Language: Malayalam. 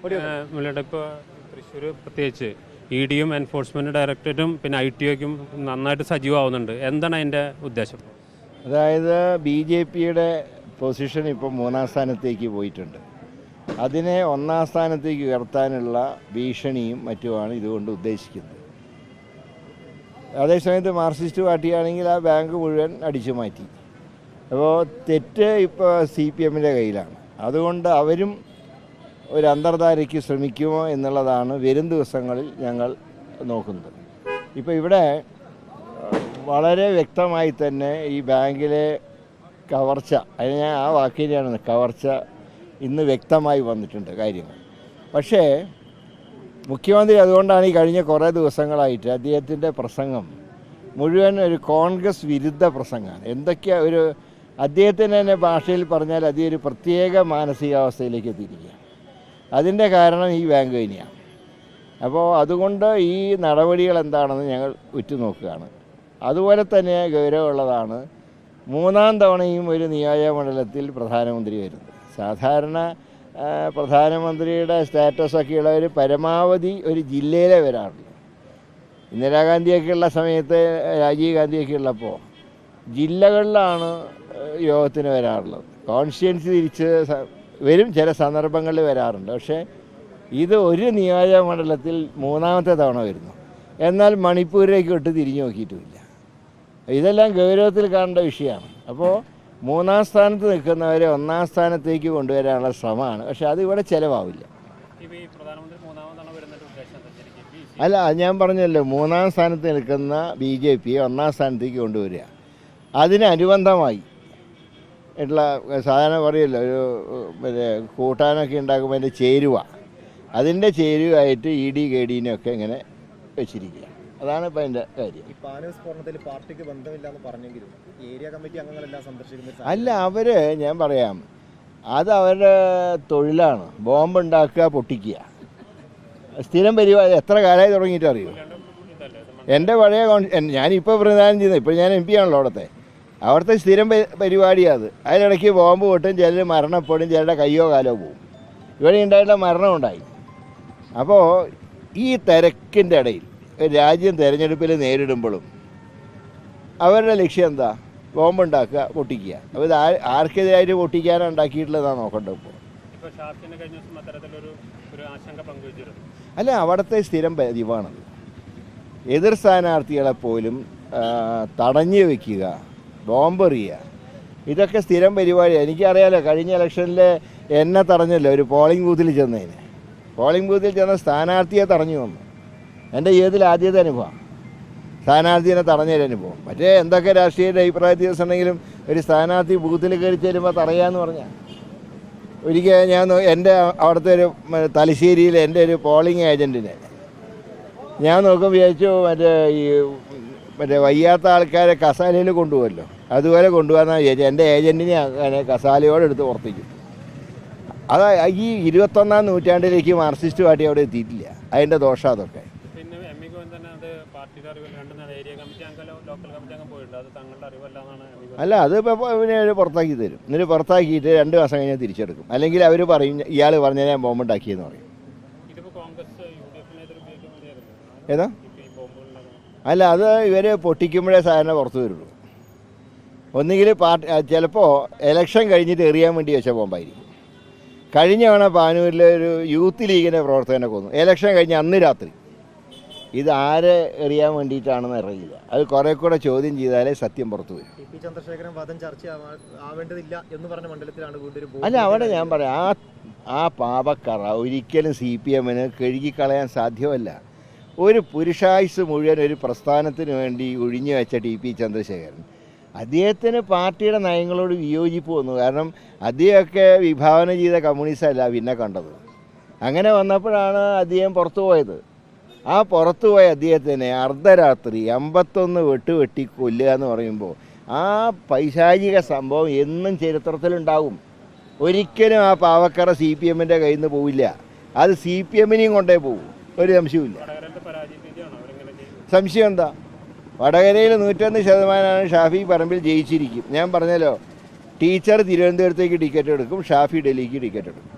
ഇപ്പോൾ തൃശ്ശൂർ പ്രത്യേകിച്ച് ഇ ഡിയും എൻഫോഴ്സ്മെന്റ് ഡയറക്ടറേറ്റും പിന്നെ ഐ ടി ഒക്കും നന്നായിട്ട് സജീവമാവുന്നുണ്ട്. എന്താണ് അതിന്റെ ഉദ്ദേശം? അതായത് ബി ജെ പിയുടെ പൊസിഷൻ ഇപ്പോൾ മൂന്നാം സ്ഥാനത്തേക്ക് പോയിട്ടുണ്ട്. അതിനെ ഒന്നാം സ്ഥാനത്തേക്ക് ഉയർത്താനുള്ള ഭീഷണിയും മറ്റുമാണ് ഇതുകൊണ്ട് ഉദ്ദേശിക്കുന്നത്. അതേസമയത്ത് മാർക്സിസ്റ്റ് പാർട്ടിയാണെങ്കിൽ ആ ബാങ്ക് മുഴുവൻ അടിച്ചു മാറ്റി. അപ്പോൾ തെറ്റ് ഇപ്പോൾ സി പി എമ്മിന്റെ കയ്യിലാണ്. അതുകൊണ്ട് അവരും ഒരു അന്തർധാരയ്ക്ക് ശ്രമിക്കുമോ എന്നുള്ളതാണ് വരും ദിവസങ്ങളിൽ ഞങ്ങൾ നോക്കുന്നത്. ഇപ്പോൾ ഇവിടെ വളരെ വ്യക്തമായി തന്നെ ഈ ബാങ്കിലെ കവർച്ച അതിന് ഞാൻ ആ വാക്കിനെയാണ് കവർച്ച ഇന്ന് വ്യക്തമായി വന്നിട്ടുണ്ട് കാര്യങ്ങൾ. പക്ഷേ മുഖ്യമന്ത്രി അതുകൊണ്ടാണ് ഈ കഴിഞ്ഞ കുറേ ദിവസങ്ങളായിട്ട് അദ്ദേഹത്തിന്റെ പ്രസംഗം മുഴുവൻ ഒരു കോൺഗ്രസ് വിരുദ്ധ പ്രസംഗമാണ്. എന്തൊക്കെയാ ഒരു അദ്ദേഹത്തിന് തന്നെ ഭാഷയിൽ പറഞ്ഞാൽ അതേ ഒരു പ്രത്യേക മാനസികാവസ്ഥയിലേക്ക് എത്തിയിരിക്കുക അതിന്റെ കാരണം ഈ ബാങ്ക് തന്നെയാണ്. അപ്പോൾ അതുകൊണ്ട് ഈ നടപടികൾ എന്താണെന്ന് ഞങ്ങൾ ഉറ്റുനോക്കുകയാണ്. അതുപോലെ തന്നെ ഗൗരവമുള്ളതാണ് മൂന്നാം തവണയും ഒരു നിയോജകമണ്ഡലത്തിൽ പ്രധാനമന്ത്രി വരുന്നത്. സാധാരണ പ്രധാനമന്ത്രിയുടെ സ്റ്റാറ്റസൊക്കെ ഉള്ളവർ പരമാവധി ഒരു ജില്ലയിലെ വരാറുള്ളൂ ഇന്ദിരാഗാന്ധിയൊക്കെ ഉള്ള സമയത്ത് രാജീവ് ഗാന്ധിയൊക്കെ ഉള്ളപ്പോൾ ജില്ലകളിലാണ് യോഗത്തിന് വരാറുള്ളത്. കോൺസ്റ്റിറ്റ്യൻസി തിരിച്ച് വരും ചില സന്ദർഭങ്ങളിൽ വരാറുണ്ട്. പക്ഷേ ഇത് ഒരു നിയോജകമണ്ഡലത്തിൽ മൂന്നാമത്തെ തവണ വരുന്നു. എന്നാൽ മണിപ്പൂരിലേക്ക് വിട്ട് തിരിഞ്ഞു നോക്കിയിട്ടുമില്ല ഇതെല്ലാം ഗൗരവത്തിൽ കാണേണ്ട വിഷയമാണ്. അപ്പോൾ മൂന്നാം സ്ഥാനത്ത് നിൽക്കുന്നവരെ ഒന്നാം സ്ഥാനത്തേക്ക് കൊണ്ടുവരാനുള്ള ശ്രമമാണ്. പക്ഷെ അത് ഇവിടെ ചിലവാവില്ല. അല്ല അത് ഞാൻ പറഞ്ഞല്ലോ മൂന്നാം സ്ഥാനത്ത് നിൽക്കുന്ന ബി ജെ പി ഒന്നാം സ്ഥാനത്തേക്ക് കൊണ്ടുവരിക. അതിനനുബന്ധമായി ഉള്ള സാധാരണ പറയുമല്ലോ ഒരു പിന്നെ കൂട്ടാനൊക്കെ ഉണ്ടാക്കുമ്പോൾ അതിന്റെ ചേരുവ. അതിന്റെ ചേരുവയായിട്ട് ഇ ഡി കെ ഡിനെയൊക്കെ ഇങ്ങനെ വെച്ചിരിക്കുക. അതാണ് ഇപ്പം അതിന്റെ കാര്യം. പാർട്ടിക്ക് ബന്ധമില്ലാന്ന് പറഞ്ഞെങ്കിലും ഏരിയ കമ്മിറ്റി അംഗങ്ങളെല്ലാം സന്ദർശിക്കുന്ന അല്ല അവർ ഞാൻ പറയാം അത് അവരുടെ തൊഴിലാണ്. ബോംബ് ഉണ്ടാക്കുക പൊട്ടിക്കുക. സ്ഥിരം പരിപാടി എത്ര കാലമായി തുടങ്ങിയിട്ട് അറിയോ? എന്റെ പഴയ കോൺ- എൻ- ഞാനിപ്പോൾ പ്രതിദാനം ചെയ്യുന്നത് ഇപ്പോൾ ഞാൻ എം പി ആണല്ലോ അവിടുത്തെ. അവിടുത്തെ സ്ഥിരം പരി- പരിപാടിയാണ്. അത് അതിനിടയ്ക്ക് ബോംബ് പൊട്ടും ചിലർ മരണപ്പെടും ചിലരുടെ കയ്യോ കാലോ പോവും. ഇവിടെ ഉണ്ടായിട്ടുള്ള മരണം ഉണ്ടായി. അപ്പോൾ ഈ തിരക്കിന്റെ ഇടയിൽ രാജ്യം തിരഞ്ഞെടുപ്പിൽ നേരിടുമ്പോഴും അവരുടെ ലക്ഷ്യം എന്താ? ബോംബ് ഉണ്ടാക്കുക പൊട്ടിക്കുക. അപ്പോൾ ഇത് ആർ ആർക്കെതിരായിട്ട് പൊട്ടിക്കാനാണ് ഉണ്ടാക്കിയിട്ടുള്ളതാണ് നോക്കേണ്ടത് ഇപ്പോൾ അല്ല അവിടുത്തെ സ്ഥിരം പതിവാണത് എതിർ സ്ഥാനാർത്ഥികളെ പോലും തടഞ്ഞു വെക്കുക ബോംബെറിയുക ഇതൊക്കെ സ്ഥിരം പരിപാടിയാണ് എനിക്കറിയാലോ കഴിഞ്ഞ ഇലക്ഷനിൽ എന്നെ തടഞ്ഞല്ലോ ഒരു പോളിംഗ് ബൂത്തിൽ ചെന്നതിന്. പോളിംഗ് ബൂത്തിൽ ചെന്ന സ്ഥാനാർത്ഥിയെ തടഞ്ഞു വന്നു. എന്റെ ജീവിതത്തിൽ ആദ്യത്തെ അനുഭവം? സ്ഥാനാർത്ഥിനെ തടഞ്ഞൊരു അനുഭവം. മറ്റേ എന്തൊക്കെ രാഷ്ട്രീയ അഭിപ്രായ വ്യത്യാസം ഉണ്ടെങ്കിലും ഒരു സ്ഥാനാർത്ഥി ബൂത്തിൽ കയറി ചേരുമ്പോൾ തടയാന്ന് പറഞ്ഞാൽ ഒരിക്കൽ ഞാൻ എന്റെ അവിടുത്തെ ഒരു തലശ്ശേരിയിൽ എന്റെ ഒരു പോളിംഗ് ഏജന്റിനെ ഞാൻ നോക്കുമ്പോൾ വിചാരിച്ചു മറ്റേ ഈ മറ്റേ വയ്യാത്ത ആൾക്കാരെ കസാലയിൽ കൊണ്ടുപോകല്ലോ. അതുപോലെ കൊണ്ടുപോകാന്നാണ് വിചാരിച്ചു എന്റെ ഏജന്റിനെ കസാലയോടെ എടുത്ത് പുറത്തേക്കും അത് ഈ ഇരുപത്തൊന്നാം നൂറ്റാണ്ടിലേക്ക് മാർസിസ്റ്റ് പാർട്ടി അവിടെ എത്തിയിട്ടില്ല. അതിന്റെ ദോഷം അതൊക്കെ. അല്ല അത് ഇപ്പോൾ പിന്നെ അവർ പുറത്താക്കി തരും. എന്നിട്ട് പുറത്താക്കിയിട്ട് രണ്ട് മാസം കഴിഞ്ഞാൽ തിരിച്ചെടുക്കും. അല്ലെങ്കിൽ അവർ പറയും ഇയാൾ പറഞ്ഞാൽ ഞാൻ ബോംബുണ്ടാക്കിയെന്ന് പറയും. ഏതാ? അല്ല അത് ഇവർ പൊട്ടിക്കുമ്പോഴേ സാധാരണ പുറത്ത് വരുള്ളൂ. ഒന്നുകിൽ പാർട്ടി ചിലപ്പോൾ എലക്ഷൻ കഴിഞ്ഞിട്ട് എറിയാൻ വേണ്ടി വെച്ച ബോംബായിരിക്കും. കഴിഞ്ഞ തവണ പാനൂരിലെ ഒരു യൂത്ത് ലീഗിന്റെ പ്രവർത്തകനെ കൊന്നു. എലക്ഷൻ കഴിഞ്ഞ അന്ന് രാത്രി. ഇത് ആരെ എറിയാൻ വേണ്ടിയിട്ടാണെന്ന് അറിയില്ല. അത് കുറേ കൂടെ ചോദ്യം ചെയ്താലേ സത്യം പുറത്തു വരും. ചന്ദ്രശേഖരൻ വധം ചർച്ച ആവേണ്ടതില്ല എന്ന് പറഞ്ഞ മണ്ഡലത്തിലാണ് അല്ല അവിടെ ഞാൻ പറയാം ആ ആ പാപക്കറ ഒരിക്കലും സി പി എമ്മിന് കഴുകിക്കളയാൻ സാധ്യമല്ല. ഒരു പുരുഷായുസ് മുഴുവൻ ഒരു പ്രസ്ഥാനത്തിന് വേണ്ടി ഒഴിഞ്ഞു വെച്ച ടി പി ചന്ദ്രശേഖരൻ. അദ്ദേഹത്തിന് പാർട്ടിയുടെ നയങ്ങളോട് വിയോജിപ്പ് വന്നു. കാരണം അദ്ദേഹമൊക്കെ വിഭാവന ചെയ്ത കമ്മ്യൂണിസ്റ്റല്ല പിന്നെ കണ്ടത്. അങ്ങനെ വന്നപ്പോഴാണ് അദ്ദേഹം പുറത്തു പോയത്. ആ പുറത്തു പോയ അദ്ദേഹത്തിനെ അർദ്ധരാത്രി അമ്പത്തൊന്ന് വെട്ട് വെട്ടി കൊല്ലുക എന്ന് പറയുമ്പോൾ ആ പൈശാചിക സംഭവം എന്നും ചരിത്രത്തിലുണ്ടാവും. ഒരിക്കലും ആ പാവക്കറ സി പി എമ്മിന്റെ കയ്യിൽ നിന്ന് പോവില്ല. അത് സി പി എമ്മിനെയും കൊണ്ടേ പോകും ഒരു സംശയവുമില്ല. സംശയം എന്താ വടകരയിൽ നൂറ്റൊന്ന് ശതമാനമാണ് ഷാഫി പറമ്പിൽ ജയിച്ചിരിക്കും. ഞാൻ പറഞ്ഞല്ലോ ടീച്ചർ തിരുവനന്തപുരത്തേക്ക് ടിക്കറ്റ് എടുക്കും ഷാഫി ഡൽഹിക്ക് ടിക്കറ്റ് എടുക്കും.